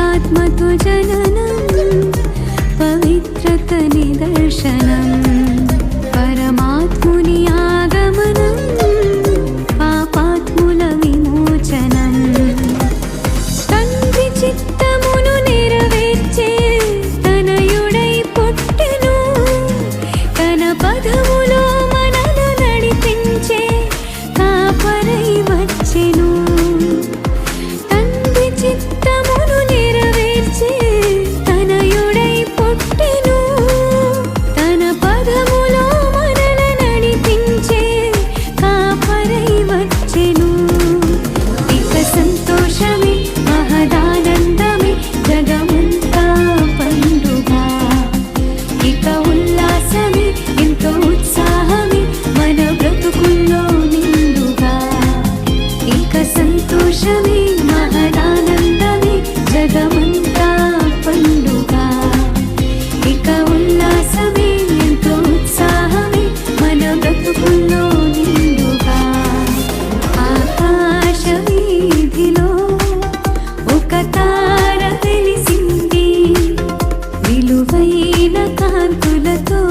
आध्यात्मतु जननं पवित्रतनिदर्शनं परमात्मुनि आगमनं पापात्मुलविमोचनं तन्वि चित्तमुनु नेरवेर्चे तनयुडै पुट्टनु तन पदमुलो కనులతో